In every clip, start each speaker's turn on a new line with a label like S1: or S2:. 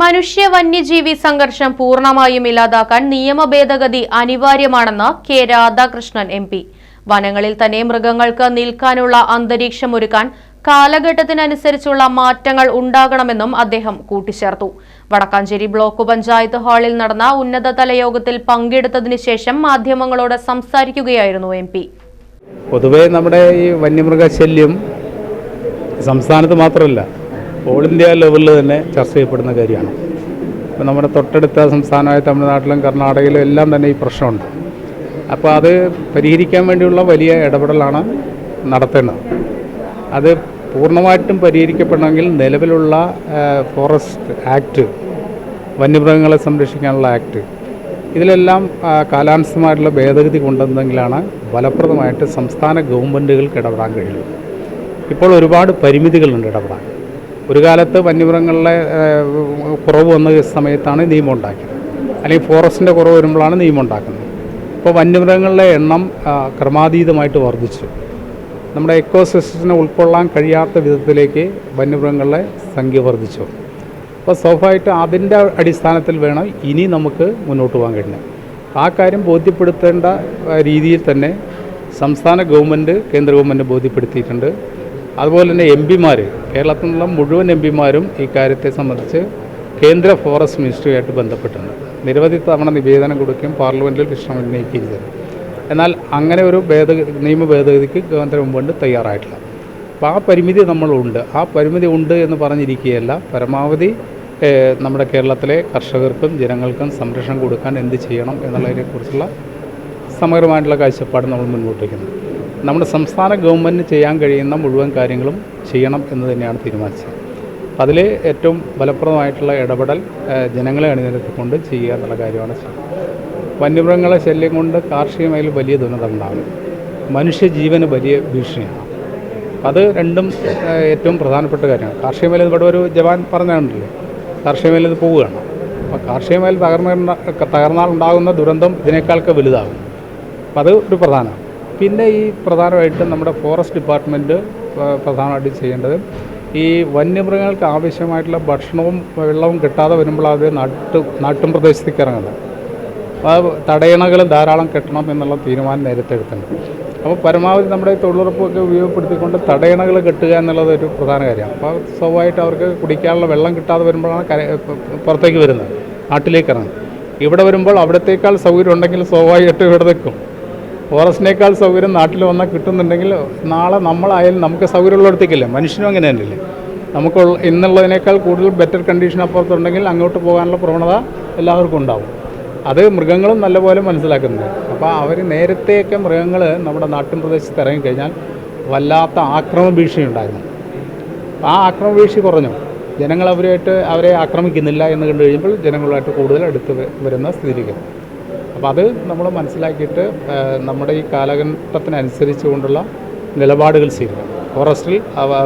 S1: മനുഷ്യ വന്യജീവി സംഘർഷം പൂർണമായും ഇല്ലാതാക്കാൻ നിയമ ഭേദഗതി അനിവാര്യമാണെന്ന് കെ രാധാകൃഷ്ണൻ എം പി. വനങ്ങളിൽ തന്നെ മൃഗങ്ങൾക്ക് നിൽക്കാനുള്ള അന്തരീക്ഷം ഒരുക്കാൻ കാലഘട്ടത്തിനനുസരിച്ചുള്ള മാറ്റങ്ങൾ ഉണ്ടാകണമെന്നും അദ്ദേഹം കൂട്ടിച്ചേർത്തു. വടക്കാഞ്ചേരി ബ്ലോക്ക് പഞ്ചായത്ത് ഹാളിൽ നടന്ന ഉന്നതതല യോഗത്തിൽ പങ്കെടുത്തതിനു ശേഷം മാധ്യമങ്ങളോട് സംസാരിക്കുകയായിരുന്നു എം പി.
S2: പൊതുവേ നമ്മുടെ ഈ വന്യമൃഗശല്യം സംസ്ഥാനത്ത് മാത്രമല്ല ഓൾ ഇന്ത്യ ലെവലിൽ തന്നെ ചർച്ച ചെയ്യപ്പെടുന്ന കാര്യമാണ്. ഇപ്പോൾ നമ്മുടെ തൊട്ടടുത്ത സംസ്ഥാനമായ തമിഴ്നാട്ടിലും കർണാടകയിലും എല്ലാം തന്നെ ഈ പ്രശ്നമുണ്ട്. അപ്പോൾ അത് പരിഹരിക്കാൻ വേണ്ടിയുള്ള വലിയ ഇടപെടലാണ് നടത്തേണ്ടത്. അത് പൂർണമായിട്ടും പരിഹരിക്കപ്പെടണമെങ്കിൽ നിലവിലുള്ള ഫോറസ്റ്റ് ആക്ട് വന്യമൃഗങ്ങളെ സംരക്ഷിക്കാനുള്ള ആക്ട് ഇതിലെല്ലാം കാലാനുസൃതമായിട്ടുള്ള ഭേദഗതി കൊണ്ടുവന്നെങ്കിലാണ് ഫലപ്രദമായിട്ട് സംസ്ഥാന ഗവൺമെന്റുകൾക്ക് ഇടപെടാൻ കഴിയുള്ളൂ. ഇപ്പോൾ ഒരുപാട് പരിമിതികളുണ്ട് ഇടപെടാൻ. ഒരു കാലത്ത് വന്യമൃഗങ്ങളുടെ കുറവ് വന്ന സമയത്താണ് നിയമം ഉണ്ടാക്കിയത്. അല്ലെങ്കിൽ ഫോറസ്റ്റിന്റെ കുറവ് വരുമ്പോഴാണ് നിയമം ഉണ്ടാക്കുന്നത്. ഇപ്പോൾ വന്യമൃഗങ്ങളുടെ എണ്ണം ക്രമാതീതമായിട്ട് വർദ്ധിച്ചു. നമ്മുടെ എക്കോസിസ്റ്റത്തിനെ ഉൾക്കൊള്ളാൻ കഴിയാത്ത വിധത്തിലേക്ക് വന്യമൃഗങ്ങളുടെ സംഖ്യ വർദ്ധിച്ചു. അപ്പോൾ സ്വാഭാവികമായിട്ട് അതിന്റെ അടിസ്ഥാനത്തിൽ വേണം ഇനി നമുക്ക് മുന്നോട്ട് പോകാൻ കഴിയുന്നത്. ആ കാര്യം ബോധ്യപ്പെടുത്തേണ്ട രീതിയിൽ തന്നെ സംസ്ഥാന ഗവൺമെന്റ് കേന്ദ്ര ഗവൺമെന്റ് ബോധ്യപ്പെടുത്തിയിട്ടുണ്ട്. അതുപോലെ തന്നെ എം പിമാർ കേരളത്തിൽ നിന്നുള്ള മുഴുവൻ എം പിമാരും ഈ കാര്യത്തെ സംബന്ധിച്ച് കേന്ദ്ര ഫോറസ്റ്റ് മിനിസ്ട്രിയുമായിട്ട് ബന്ധപ്പെട്ടിട്ടുണ്ട്. നിരവധി തവണ നിവേദനം കൊടുക്കുകയും പാർലമെന്റിൽ പ്രശ്നം ഉന്നയിക്കുകയും ചെയ്തു. എന്നാൽ അങ്ങനെ ഒരു ഭേദഗതി നിയമ ഭേദഗതിക്ക് ഗവൺമെന്റ് തയ്യാറായിട്ടില്ല. അപ്പോൾ ആ പരിമിതി നമ്മളുണ്ട്. ആ പരിമിതി ഉണ്ട് എന്ന് പറഞ്ഞിരിക്കുകയല്ല. പരമാവധി നമ്മുടെ കേരളത്തിലെ കർഷകർക്കും ജനങ്ങൾക്കും സംരക്ഷണം കൊടുക്കാൻ എന്ത് ചെയ്യണം എന്നുള്ളതിനെക്കുറിച്ചുള്ള സമഗ്രമായിട്ടുള്ള കാഴ്ചപ്പാട് നമ്മൾ മുന്നോട്ട് വയ്ക്കുന്നത് നമ്മുടെ സംസ്ഥാന ഗവൺമെന്റിന് ചെയ്യാൻ കഴിയുന്ന മുഴുവൻ കാര്യങ്ങളും ചെയ്യണം എന്ന് തന്നെയാണ് തീരുമാനിച്ചത്. അതിൽ ഏറ്റവും ഫലപ്രദമായിട്ടുള്ള ഇടപെടൽ ജനങ്ങളെ അണിനിരത്തിക്കൊണ്ട് ചെയ്യുക എന്നുള്ള കാര്യമാണ് വന്യമൃഗങ്ങളെ ശല്യം കൊണ്ട് കാർഷിക മേഖല വലിയ ദുരന്തമുണ്ടാകും മനുഷ്യജീവന് വലിയ ഭീഷണിയാണ്. അത് രണ്ടും ഏറ്റവും പ്രധാനപ്പെട്ട കാര്യമാണ്. കാർഷിക മേഖല ഇവിടെ ഒരു ജവാൻ പറഞ്ഞിട്ടുണ്ടല്ലോ കാർഷിക മേഖല ഇത് പോവുകയാണ്. അപ്പോൾ കാർഷിക മേഖല തകർന്ന തകർന്നാൽ ഉണ്ടാകുന്ന ദുരന്തം ഇതിനേക്കാളൊക്കെ വലുതാകും. അത് ഒരു പ്രധാനമാണ്. പിന്നെ ഈ പ്രധാനമായിട്ടും നമ്മുടെ ഫോറസ്റ്റ് ഡിപ്പാർട്ട്മെന്റ് പ്രധാനമായിട്ട് ചെയ്യേണ്ടത് ഈ വന്യമൃഗങ്ങൾക്ക് ആവശ്യമായിട്ടുള്ള ഭക്ഷണവും വെള്ളവും കിട്ടാതെ വരുമ്പോൾ അത് നാട്ടു നാട്ടും പ്രദേശത്തേക്ക് ഇറങ്ങുന്നത്. അപ്പോൾ തടയണകൾ ധാരാളം കെട്ടണം എന്നുള്ള തീരുമാനം നേരത്തെ എടുത്തിട്ടുണ്ട്. അപ്പോൾ പരമാവധി നമ്മുടെ തൊഴിലുറപ്പൊക്കെ ഉപയോഗപ്പെടുത്തിക്കൊണ്ട് തടയണകൾ കെട്ടുക എന്നുള്ളത് ഒരു പ്രധാന കാര്യമാണ് അപ്പോൾ സ്വാഭാവികമായിട്ട് അവർക്ക് കുടിക്കാനുള്ള വെള്ളം കിട്ടാതെ വരുമ്പോഴാണ് കര പുറത്തേക്ക് വരുന്നത് നാട്ടിലേക്ക് ഇറങ്ങുന്നത്. ഇവിടെ വരുമ്പോൾ അവിടത്തേക്കാൾ സൗകര്യം ഉണ്ടെങ്കിൽ സ്വാഭാവികമായിട്ടും ഇവിടെ നിൽക്കും. ഫോറസ്റ്റിനേക്കാൾ സൗകര്യം നാട്ടിൽ വന്നാൽ കിട്ടുന്നുണ്ടെങ്കിൽ നാളെ നമ്മളായാലും നമുക്ക് സൗകര്യമുള്ളിടത്തേക്കില്ല? മനുഷ്യനും അങ്ങനെ തന്നെയല്ലേ? നമുക്ക് ഇന്നുള്ളതിനേക്കാൾ കൂടുതൽ ബെറ്റർ കണ്ടീഷൻ അപ്പുറത്തുണ്ടെങ്കിൽ അങ്ങോട്ട് പോകാനുള്ള പ്രവണത എല്ലാവർക്കും ഉണ്ടാവും. അത് മൃഗങ്ങളും നല്ലപോലെ മനസ്സിലാക്കുന്നുണ്ട്. അപ്പോൾ അവർ നേരത്തെയൊക്കെ മൃഗങ്ങൾ നമ്മുടെ നാട്ടിൻ പ്രദേശത്ത് ഇറങ്ങിക്കഴിഞ്ഞാൽ വല്ലാത്ത ആക്രമ ഭീഷണി ഉണ്ടായിരുന്നു ആ ആക്രമ ഭീഷണി കുറഞ്ഞു. ജനങ്ങൾ അവരുമായിട്ട് അവരെ ആക്രമിക്കുന്നില്ല എന്ന് കണ്ടു കഴിയുമ്പോൾ ജനങ്ങളുമായിട്ട് കൂടുതൽ അടുത്ത് വരുന്ന സ്ഥിതിയിലേക്ക് അപ്പോൾ അത് നമ്മൾ മനസ്സിലാക്കിയിട്ട് നമ്മുടെ ഈ കാലഘട്ടത്തിനനുസരിച്ച് കൊണ്ടുള്ള നിലപാടുകൾ സ്വീകരിക്കണം. ഫോറസ്റ്റിൽ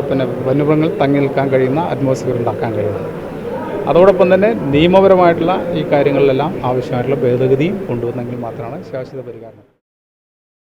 S2: പിന്നെ വന്യമൃഗങ്ങൾ തങ്ങി നിൽക്കാൻ കഴിയുന്ന അറ്റ്മോസ്ഫിയർ ഉണ്ടാക്കാൻ കഴിയുന്നത്. അതോടൊപ്പം തന്നെ നിയമപരമായിട്ടുള്ള ഈ കാര്യങ്ങളിലെല്ലാം ആവശ്യമായിട്ടുള്ള ഭേദഗതിയും കൊണ്ടുവന്നെങ്കിൽ മാത്രമാണ് ശാശ്വത പരിഹാരം.